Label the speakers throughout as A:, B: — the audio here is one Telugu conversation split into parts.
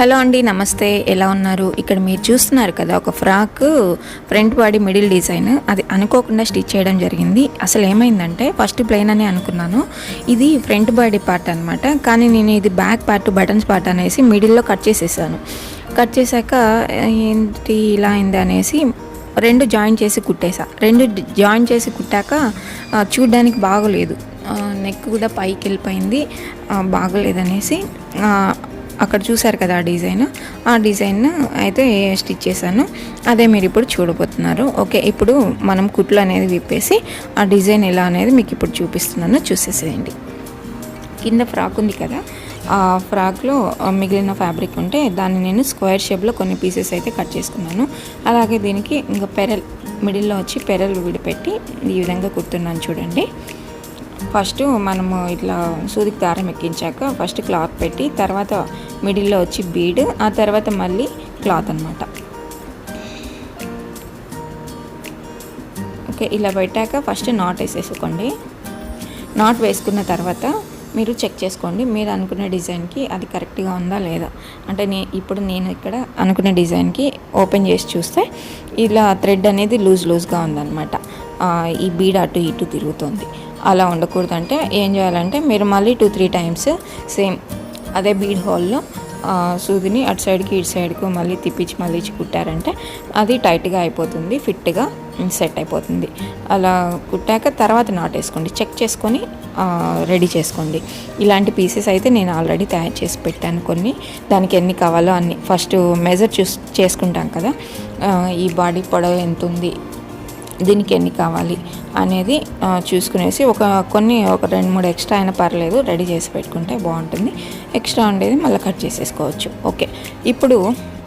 A: హలో అండి నమస్తే. ఎలా ఉన్నారు? ఇక్కడ మీరు చూస్తున్నారు కదా ఒక frock front body middle design. అది అనుకోకుండా స్టిచ్ చేయడం జరిగింది. అసలు ఏమైందంటే ఫస్ట్ ప్లెయిన్ అని అనుకున్నాను. ఇది ఫ్రంట్ బాడీ పార్ట్ అనమాట కానీ నేను ఇది బ్యాక్ పార్ట్ బటన్స్ పార్ట్ అనేసి మిడిల్లో కట్ చేసేసాను. కట్ చేశాక ఏంటి ఇలా అయింది అనేసి రెండు జాయిన్ చేసి కుట్టేసా. రెండు జాయిన్ చేసి కుట్టాక చూడ్డానికి బాగోలేదు. నెక్ కూడా పైకి వెళ్ళిపోయింది. బాగోలేదనేసి అక్కడ చూసారు కదా ఆ డిజైన్. ఆ డిజైన్ అయితే స్టిచ్ చేశాను. అదే మీరు ఇప్పుడు చూడబోతున్నారు. ఓకే ఇప్పుడు మనం కుట్లు అనేది విప్పేసి ఆ డిజైన్ ఎలా అనేది మీకు ఇప్పుడు చూపిస్తున్నాను. చూసేసేయండి. కింద ఫ్రాక్ ఉంది కదా ఆ ఫ్రాక్లో మిగిలిన ఫ్యాబ్రిక్ ఉంటే దాన్ని నేను స్క్వేర్ షేప్లో కొన్ని పీసెస్ అయితే కట్ చేసుకున్నాను. అలాగే దీనికి ఇంకా పెరల్ మిడిల్లో వచ్చి పెరల్ విడిపెట్టి ఈ విధంగా కుడుతున్నాను చూడండి. ఫస్ట్ మనము ఇట్లా సూదికి దారం ఎక్కించాక ఫస్ట్ క్లాత్ పెట్టి తర్వాత మిడిల్లో వచ్చి బీడ్ ఆ తర్వాత మళ్ళీ క్లాత్ అనమాట ఓకే ఇలా పెట్టాక ఫస్ట్ నాట్ వేసేసుకోండి. నాట్ వేసుకున్న తర్వాత మీరు చెక్ చేసుకోండి మీరు అనుకున్న డిజైన్కి అది కరెక్ట్గా ఉందా లేదా. అంటే నే ఇప్పుడు నేను ఇక్కడ అనుకున్న డిజైన్కి ఓపెన్ చేసి చూస్తే ఇలా థ్రెడ్ అనేది లూజ్ లూజ్గా ఉందన్నమాట. ఈ బీడ్ అటు ఇటు తిరుగుతుంది. అలా ఉండకూడదు అంటే ఏం చేయాలంటే మీరు మళ్ళీ టూ త్రీ టైమ్స్ సేమ్ అదే బీడ్ హాల్లో సూదిని అటు సైడ్కి ఇటు సైడ్కి మళ్ళీ తిప్పించి మళ్ళీ ఇచ్చి కుట్టారంటే అది టైట్గా అయిపోతుంది ఫిట్గా సెట్ అయిపోతుంది. అలా కుట్టాక తర్వాత నాటేసుకోండి చెక్ చేసుకొని రెడీ చేసుకోండి. ఇలాంటి పీసెస్ అయితే నేను ఆల్రెడీ తయారు చేసి పెట్టాను కొన్ని. దానికి ఎన్ని కావాలో అన్ని. ఫస్ట్ మెజర్ చూస్ చేసుకుంటాం కదా ఈ బాడీ పొడవు ఎంత ఉంది దీనికి ఎన్ని కావాలి అనేది చూసుకునేసి ఒక కొన్ని ఒక రెండు మూడు ఎక్స్ట్రా అయినా పర్లేదు రెడీ చేసి పెట్టుకుంటే బాగుంటుంది. ఎక్స్ట్రా ఉండేది మళ్ళీ కట్ చేసేసుకోవచ్చు. ఓకే ఇప్పుడు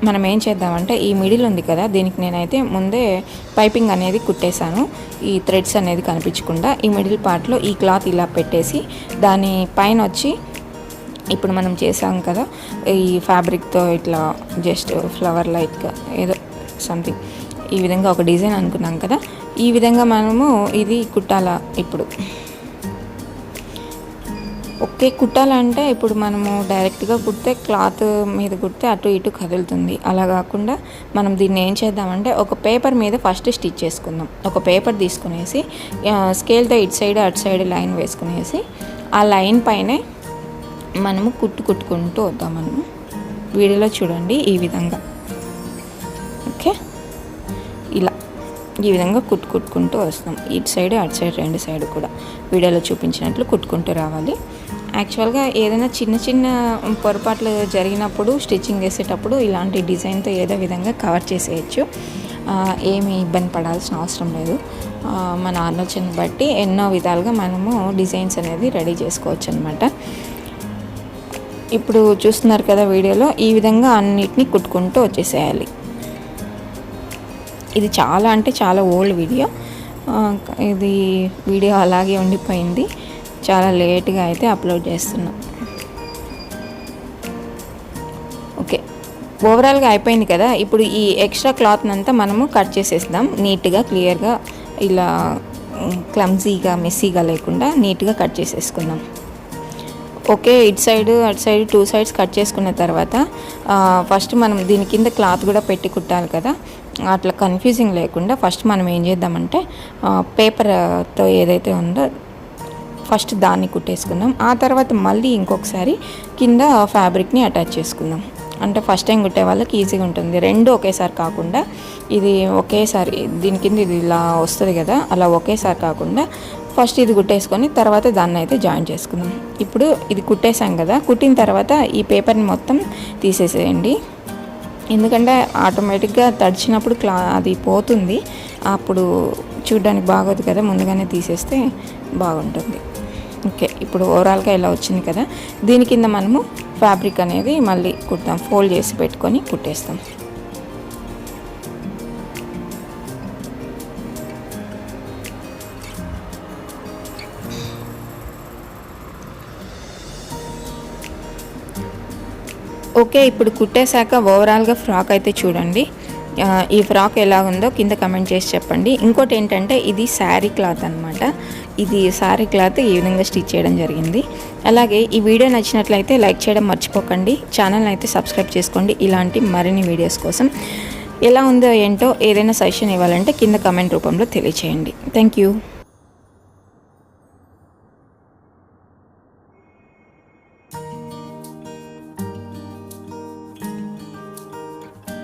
A: మనం ఏం చేద్దామంటే ఈ మిడిల్ ఉంది కదా దీనికి నేనైతే ముందే పైపింగ్ అనేది కుట్టేశాను. ఈ థ్రెడ్స్ అనేది కనిపించకుండా ఈ మిడిల్ పార్ట్లో ఈ క్లాత్ ఇలా పెట్టేసి దాని పైన వచ్చి ఇప్పుడు మనం చేసాం కదా ఈ ఫ్యాబ్రిక్తో ఇట్లా జస్ట్ ఫ్లవర్ లైట్గా ఏదో సంథింగ్ ఈ విధంగా ఒక డిజైన్ అనుకున్నాం కదా ఈ విధంగా మనము ఇది కుట్టాల ఇప్పుడు. ఒకే కుట్టాలంటే ఇప్పుడు మనము డైరెక్ట్గా కుడితే క్లాత్ మీద కుడితే అటు ఇటు కదులుతుంది. అలా కాకుండా మనం దీన్ని ఏం చేద్దామంటే ఒక పేపర్ మీద ఫస్ట్ స్టిచ్ చేసుకుందాం. ఒక పేపర్ తీసుకునేసి స్కేల్తో ఇటు సైడ్ అటు సైడ్ లైన్ వేసుకునేసి ఆ లైన్ పైనే మనము కుట్టు కుట్టుకుంటూ వద్దాం మనము వీడియోలో చూడండి ఈ విధంగా. ఓకే? ఇలా. ఈ విధంగా కుట్టు కుట్టుకుంటూ వస్తాం. ఇటు సైడ్ అటు సైడ్ రెండు సైడ్ కూడా వీడియోలో చూపించినట్లు కుట్టుకుంటూ రావాలి. యాక్చువల్గా ఏదైనా చిన్న చిన్న పొరపాట్లు జరిగినప్పుడు స్టిచ్చింగ్ చేసేటప్పుడు ఇలాంటి డిజైన్తో ఏదో విధంగా కవర్ చేసేయచ్చు. ఏమి ఏమీ ఇబ్బంది పడాల్సిన అవసరం లేదు. మన ఆలోచన బట్టి ఎన్నో విధాలుగా మనము డిజైన్స్ అనేది రెడీ చేసుకోవచ్చు అనమాట ఇప్పుడు చూస్తున్నారు కదా వీడియోలో ఈ విధంగా అన్నిటినీ కుట్టుకుంటూ వచ్చేసేయాలి. ఇది చాలా అంటే చాలా ఓల్డ్ వీడియో ఇది వీడియో అలాగే ఉండిపోయింది. చాలా లేట్గా అయితే అప్లోడ్ చేస్తున్నాం. ఓకే ఓవరాల్గా అయిపోయింది కదా? ఇప్పుడు ఈ ఎక్స్ట్రా క్లాత్ అంతా మనము కట్ చేసేద్దాం నీట్గా క్లియర్గా ఇలా క్లమ్జీగా మెస్సీగా లేకుండా నీట్గా కట్ చేసేసుకుందాం. ఓకే ఇటు సైడ్ అటు సైడ్ టూ సైడ్స్ కట్ చేసుకున్న తర్వాత ఫస్ట్ మనం దీని కింద క్లాత్ కూడా పెట్టి కుట్టాలి కదా. అట్లా కన్ఫ్యూజింగ్ లేకుండా ఫస్ట్ మనం ఏం చేద్దామంటే పేపర్తో ఏదైతే ఉందో ఫస్ట్ దాన్ని కుట్టేసుకుందాం. ఆ తర్వాత మళ్ళీ ఇంకొకసారి కింద ఫ్యాబ్రిక్ని అటాచ్ చేసుకుందాం. అంటే ఫస్ట్ టైం కుట్టే వాళ్ళకి ఈజీగా ఉంటుంది. రెండు ఒకేసారి కాకుండా ఇది ఒకేసారి దీని కింద ఇది ఇలా వస్తుంది కదా అలా ఒకేసారి కాకుండా ఫస్ట్ ఇది కుట్టేసుకొని తర్వాత దాన్ని అయితే జాయిన్ చేసుకుందాం. ఇప్పుడు ఇది కుట్టేసాం కదా కుట్టిన తర్వాత ఈ పేపర్ని మొత్తం తీసేసేయండి. ఎందుకంటే ఆటోమేటిక్గా తడిచినప్పుడు క్లా అది పోతుంది. అప్పుడు చూడడానికి బాగోదు కదా ముందుగానే తీసేస్తే బాగుంటుంది. ఓకే ఇప్పుడు ఓవరాల్గా ఇలా వచ్చింది కదా. దీని కింద మనము ఫ్యాబ్రిక్ అనేది మళ్ళీ కుడతాం ఫోల్డ్ చేసి పెట్టుకొని కుట్టేస్తాం. ఓకే ఇప్పుడు కుట్టేశాక ఓవరాల్గా ఫ్రాక్ అయితే చూడండి. ఈ ఫ్రాక్ ఎలా ఉందో కింద కమెంట్ చేసి చెప్పండి. ఇంకోటి ఏంటంటే ఇది శారీ క్లాత్ అనమాట ఇది శారీ క్లాత్ ఈ విధంగా స్టిచ్ చేయడం జరిగింది. అలాగే ఈ వీడియో నచ్చినట్లయితే లైక్ చేయడం మర్చిపోకండి. ఛానల్ అయితే సబ్స్క్రైబ్ చేసుకోండి. ఇలాంటి మరిన్ని వీడియోస్ కోసం ఎలా ఉందో ఏంటో ఏదైనా సజెషన్ ఇవ్వాలంటే కింద కమెంట్ రూపంలో తెలియచేయండి. Thank you